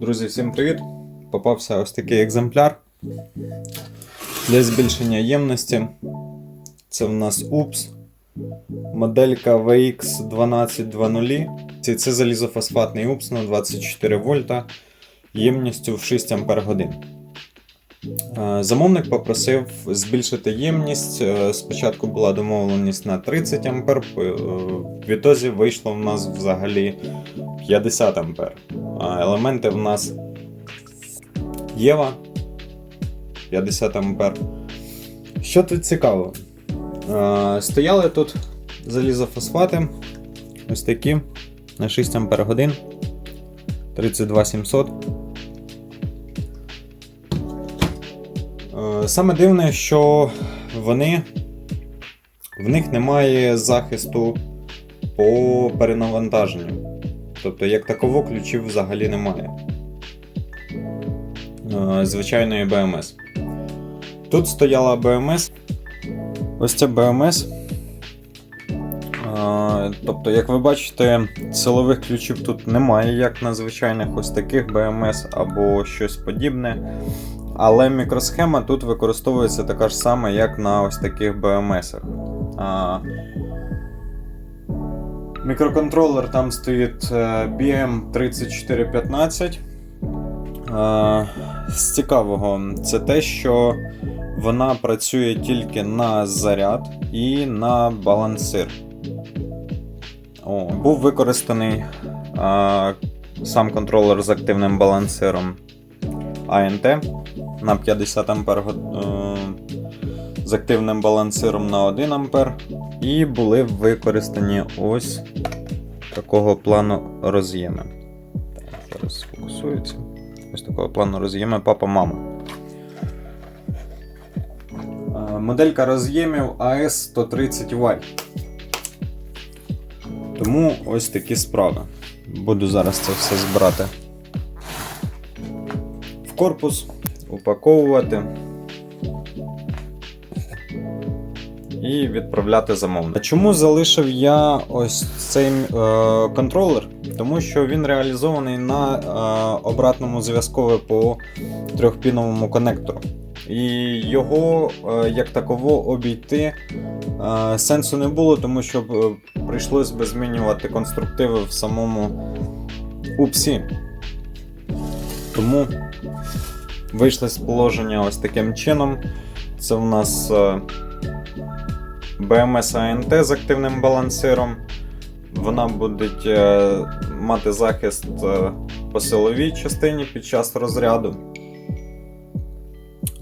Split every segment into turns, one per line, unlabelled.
Друзі, всім привіт! Попався ось такий екземпляр для збільшення ємності. Це в нас UPS, моделька VX1220. Це, це залізофосфатний УПС на 24 вольта ємністю в 6 Ампер годин. Е, Замовник попросив збільшити ємність. Е, Спочатку була домовленість на 30 ампер, е, в відтозі вийшло в нас взагалі 50 ампер. А Елементи в нас Єва 50 ампер. Що тут цікаво? Стояли тут залізофосфати. Ось такі на 6 ампер годин 32700. Саме дивне, що вони в них немає захисту по перенавантаженню. Тобто, як таково, ключів взагалі немає. Е, Звичайної BMS. Тут стояла BMS. Ось ця BMS. Е, Тобто, як ви бачите, силових ключів тут немає, як на звичайних ось таких BMS або щось подібне. Але мікросхема тут використовується така ж сама, як на ось таких BMS. А, Мікроконтролер там стоїть е, BM3415. Е, З цікавого, це те, що вона працює тільки на заряд і на балансир. О, був використаний а, сам контролер з активним балансиром ANT на 50 Ампер е, з активним балансиром на 1 Ампер. І були використані ось такого плану роз'єми. Зараз сфокусується. Ось такого плану роз'єми папа-мама. Е, Моделька роз'ємів AS130Y. Тому ось такі справи. Буду зараз це все збирати в корпус, упаковувати і відправляти замовник. Чому залишив я ось цей е, контролер? Тому що він реалізований на е, обратному зв'язкове по трьохпіновому конектору. І його е, як таково обійти е, сенсу не було, тому що е, прийшлось би змінювати конструктиви в самому упсі. Тому вийшли з положення ось таким чином. Це в нас е, BMS ANT з активним балансиром. Вона буде е, мати захист е, по силовій частині під час розряду.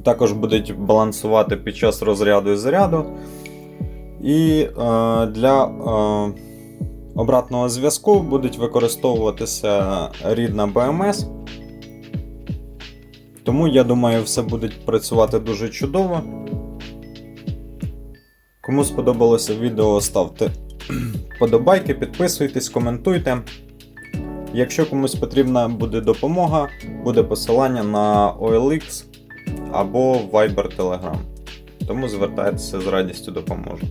Також будуть балансувати під час розряду і заряду. І для обратного зв'язку будуть використовуватися рідна BMS. Тому я думаю, все буде працювати дуже чудово. Кому сподобалося відео, ставте подобайки, підписуйтесь, коментуйте. Якщо комусь потрібна буде допомога, буде посилання на OLX або Viber Telegram. Тому звертайтеся з радістю допоможу.